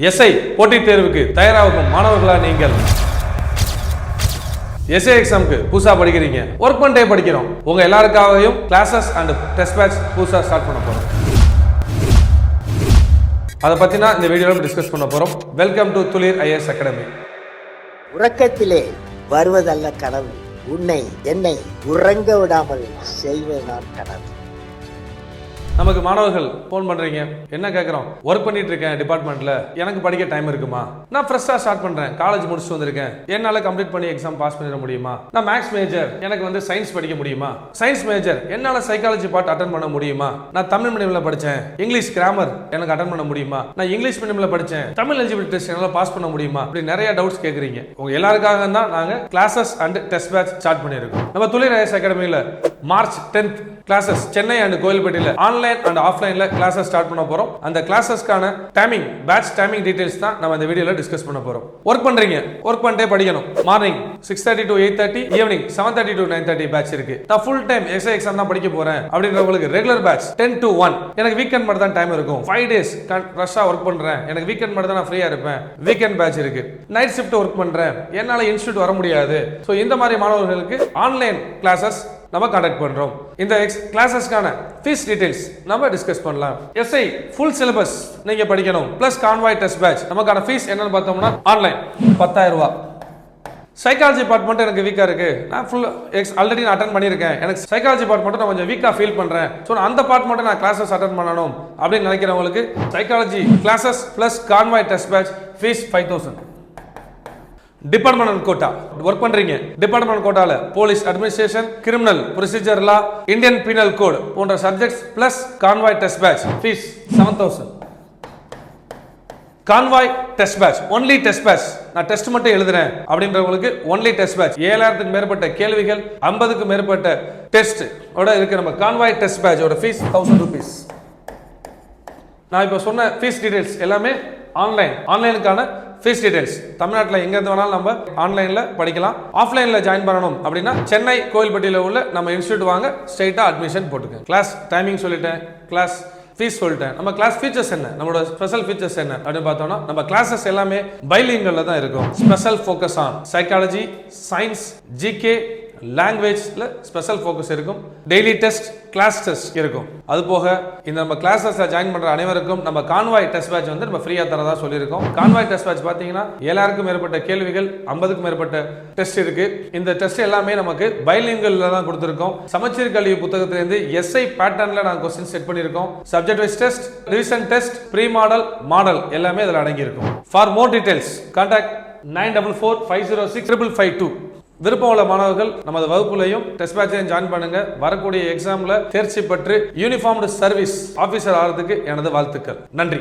SI போட்டித் தேர்வுக்கு தயாராகும் மாணவர்களா நீங்கள்? எஸ்ஐ எக்ஸாமுக்கு புதுசாக படிக்கிறீங்க. ஒர்க் பண்ணிட்டே படிக்கிறோம். உங்க எல்லாருக்காகவும் கிளாஸஸ் அண்ட் டெஸ்ட் பேட்ச் புதுசாக ஸ்டார்ட் பண்ண போறோம். அதை பத்தினா இந்த வீடியோவில் டிஸ்கஸ் பண்ண போறோம். Welcome to Thulir IAS academy உறக்கத்திலே வருவதல்ல கனவு. உன்னை என்னை உறங்க விடாமல் செய்வதுதான் கனவு. நமக்கு மாணவர்கள் ஃபோன் பண்றீங்க. என்ன கேட்குறோம் ஒர்க் பண்ணிட்டு இருக்கேன் டிபார்ட்மெண்ட்ல எனக்கு படிக்க டைம் இருக்குமா? நான் ஃப்ரெஷ்ஷாக ஸ்டார்ட் பண்றேன். காலேஜ் முடிச்சுட்டு வந்திருக்கேன். என்னால் கம்ப்ளீட் பண்ணி எக்ஸாம் பாஸ் பண்ணிட முடியுமா? நான் மேக்ஸ் மேஜர் எனக்கு வந்து சயின்ஸ் படிக்க முடியுமா? சயின்ஸ் மேஜர் என்னால் சைக்காலஜி பார்ட் அட்டன் பண்ண முடியுமா? நான் தமிழ் மீடியம்ல படித்தேன் இங்கிலீஷ் கிராமர் எனக்கு அட்டன் பண்ண முடியுமா? நான் இங்கிலீஷ் மீடியம்ல படித்தேன் தமிழ் எலிஜிபிள் டெஸ்ட் என்னால் பாஸ் பண்ண முடியுமா? இப்படி நிறைய டவுட்ஸ் கேட்குறீங்க உங்க எல்லாருக்காக தான் நாங்கள் classes and test batch start பண்ணியிருக்கோம். நம்ம துளிர் ஐஎஸ் அகாடமியில் March tenth classes Chennai and கோயில்பேட்டையில் online and ஆஃப்லைனில் கிளாஸஸ் ஸ்டார்ட் பண்ண போகிறோம் அந்த கிளாஸஸ்க்கான டைமிங் பேட்ச் டைமிங் டீடைல்ஸ் தான் நம்ம இந்த வீடியோவில் டிஸ்கஸ் பண்ண போகிறோம் ஒர்க் பண்ணுறீங்க ஒர்க் பண்ணிட்டே படிக்கணும். Morning six thirty to eight thirty evening seven thirty to nine thirty batch இருக்கு. நான் ஃபுல் டைம் எஸ்ஐ எக்ஸாம் தான் படிக்க போகிறேன் அப்படின்றவங்களுக்கு regular batch ten to one எனக்கு வீக்கெண்ட் மட்டும் தான் டைம் இருக்கும். ஃபைவ் டேஸ் ரஷ்ஷாக ஒர்க் பண்ணுறேன் எனக்கு வீக்கெண்ட் மட்டும் தான் நான் ஃப்ரீயாக இருப்பேன். வீக்கெண்ட் பேட்ச் இருக்கு. நைட் ஷிஃப்ட் ஒர்க் பண்ணுறேன் என்னால் இன்ஸ்டியூட் வர முடியாது. ஸோ இந்த மாதிரி மாணவர்களுக்கு ஆன்லைன் கிளாஸஸ் நம்ம கண்டக்ட் பண்ணுறோம் இந்த எக்ஸ் கிளாஸஸ்க்கான ஃபீஸ் டீடைல்ஸ் நம்ம டிஸ்கஸ் பண்ணலாம். எஸ்ஐ ஃபுல் சிலபஸ் நீங்கள் படிக்கணும். ப்ளஸ் கான்வாய் டெஸ்ட் பேட்ச் நமக்கான ஃபீஸ் என்னன்னு பார்த்தோம்னா ஆன்லைன் பத்தாயிரம் ரூபா சைக்காலஜி டிபார்ட்மெண்ட் எனக்கு வீக்காக இருக்கு. நான் ஃபுல் எக்ஸ் ஆல்ரெடி நான் அட்டன் பண்ணியிருக்கேன். எனக்கு சைக்காலஜி பார்ட் நான் கொஞ்சம் வீக்காக ஃபீல் பண்ணுறேன் ஸோ அந்த பார்ட் மட்டும் நான் கிளாஸஸ் அட்டன் பண்ணணும் அப்படின்னு நினைக்கிறவங்களுக்கு psychology classes plus convoy test batch fees five thousand department quota work பண்றீங்க. Department கோட்டால police administration criminal procedure law Indian penal code போன்ற subjects plus convoy test batch fees seven thousand convoy test batch only test batch நான் test மட்டும் எழுதுறேன் அப்படின்றவங்களுக்கு only test batch ஏழாயிரத்துக்கு மேற்பட்ட கேள்விகள் ஐம்பதுக்கு மேற்பட்ட டெஸ்ட் ஓட இருக்கு. நம்ம கான்வாய் டெஸ்ட் பேட்சோட ஃபீஸ் தௌசண்ட் ருபீஸ் நான் இப்போ சொன்ன ஃபீஸ் டீடைல்ஸ் எல்லாமே ஆன்லைன் ஆன்லைனுக்கான ஃபீஸ் டீடைல்ஸ் தமிழ்நாட்டில் எங்கேருந்து வேணாலும் நம்ம ஆன்லைனில் படிக்கலாம். ஆஃப்லைனில் ஜாயின் பண்ணணும் அப்படின்னா சென்னை கோயில்பட்டியில் உள்ள நம்ம இன்ஸ்டியூட் வாங்க ஸ்ட்ரைட்டாக அட்மிஷன் போட்டுக்கங்க கிளாஸ் டைமிங் சொல்லிட்டேன். கிளாஸ் ஃபீஸ் சொல்லிட்டேன். நம்ம கிளாஸ் ஃபீச்சர்ஸ் என்ன? நம்மளோட ஸ்பெஷல் ஃபீச்சர்ஸ் என்ன? அப்படின்னு பார்த்தோம்னா நம்ம கிளாஸஸ் எல்லாமே பைலிங்கல்ல தான் இருக்கும். Special focus on psychology science GK லாங்குவேஜில் ஸ்பெஷல் ஃபோக்கஸ் இருக்கும். டெய்லி டெஸ்ட் கிளாஸ் டெஸ்ட் இருக்கும். அது போக இந்த நம்ம கிளாஸஸ்ல ஜாயின் பண்ற அனைவருக்கும் நம்ம கான்வாய் டெஸ்ட் பேட்ச் வந்து நம்ம ஃப்ரீயா தரதா சொல்லியிருக்கோம். கான்வாய் டெஸ்ட் பேட்ச் பாத்தீங்கன்னா ஏழாயிரக்கும் மேற்பட்ட கேள்விகள் ஐம்பதுக்கும் மேற்பட்ட டெஸ்ட் இருக்கு. இந்த டெஸ்ட் எல்லாமே நமக்கு பைலிங்கல்ல தான் கொடுத்துருக்கோம். சமச்சீர் கல்வி புத்தகத்திலிருந்து எஸ்ஐ பேட்டர்ன்ல நாங்கள் கொஸ்டின் செட் பண்ணியிருக்கோம். Subject wise test revision test pre model model எல்லாமே இதில் அடங்கியிருக்கும். For more details contact nine double four five zero six triple five two விருப்பம் உள்ள மாணவர்கள் நமது வகுப்புலையும் டெஸ்ட் பேட்சையும் ஜாயின் பண்ணுங்க. வரக்கூடிய எக்ஸாம்ல தேர்ச்சி பெற்று யூனிஃபார்ம்டு சர்வீஸ் ஆபீசர் ஆகிறதுக்கு எனது வாழ்த்துக்கள். நன்றி.